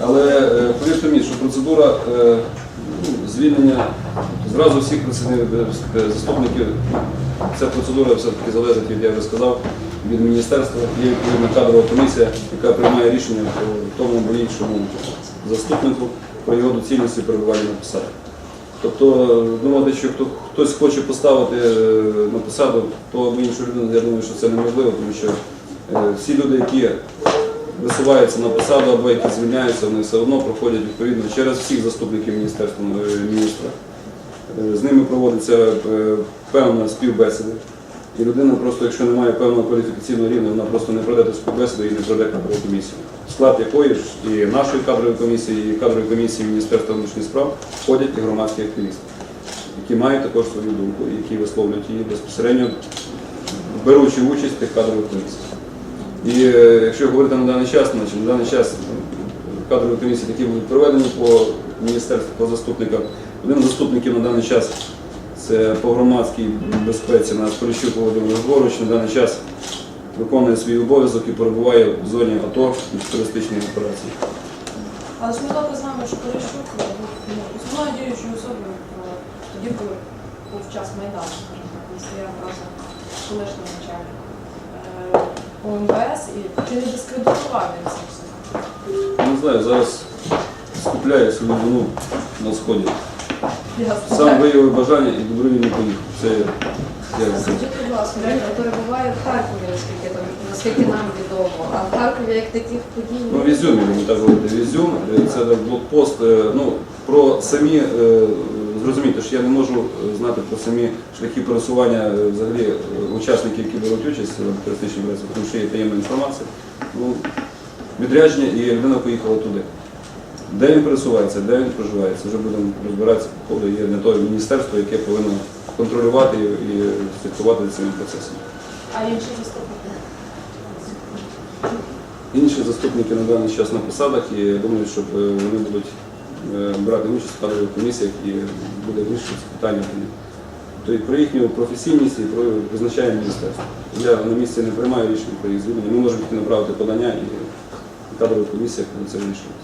Але е, повірте мені, що процедура е, ну, звільнення зразу всіх е, заступників, ця процедура все-таки залежить від, я вже сказав, від міністерства. Є відповідна кадрова комісія, яка приймає рішення по тому або іншому заступнику про його доцільності перебування на посаді. Тобто думати, що хто, хтось хоче поставити на посаду того або іншу людину, я думаю, що це неможливо, тому що всі люди, які висуваються на посаду або які звільняються, вони все одно проходять відповідно через всіх заступників міністерства е, міністра. Е, З ними проводиться е, певна співбесіда. І людина просто, якщо не має певного кваліфікаційного рівня, вона просто не пройде ту співбесіду і не пройде кадрову комісію. Склад якої ж і нашої кадрової комісії, і кадрової комісії Міністерства внутрішніх справ входять і громадські активісти, які мають також свою думку, які висловлюють її безпосередньо, беручи участь в тих кадрових комісіях. І е, якщо говорити на даний час, значить на даний час е, кадрові комісії, які будуть проведені по міністерству, по заступникам, один з заступників на даний час це по громадській безпеці наш Поліщук Володимир Григорович. На даний час виконує свій обов'язок і перебуває в зоні АТО в туристичній операції. Але ж ми добре знаємо, що Поліщук ну, основною діючою особою е, тоді, був час Майдану, скажімо так, він стояв разом з колишнім начальником е, ОМВС і чи не дискредитував він? Не знаю, зараз скупляє свою вину на сході. Сам виявив бажання і добровільно поїхав. Це я Скажіть, будь ласка, Проект перебуває в Харкові, наскільки там наскільки нам відомо. А в Харкові як таких подій Ну, в Ізюмі, так говорити, в Ізюм, це блокпост. е, Ну, про самі, е, зрозумійте, що я не можу е, знати про самі шляхи пересування е, взагалі е, учасників, які беруть участь в антитерористичній операції, тому що є таємна інформація. Ну, відрядження і людина поїхала туди. Де він пересувається, де він проживає, це вже будемо розбиратися, походу є не то міністерство, яке повинно контролювати і, слідкувати за цими процесами. а інші заступники? Інші заступники на даний час на посадах і я думаю, що вони будуть брати участь в кадрових комісіях і буде вирішити ці питання. Тобто про їхню професійність і про визначає міністерство. Я на місці не приймаю рішення про їх звільнення. Ми можемо тільки направити подання і кадрова комісія буде це вирішувати.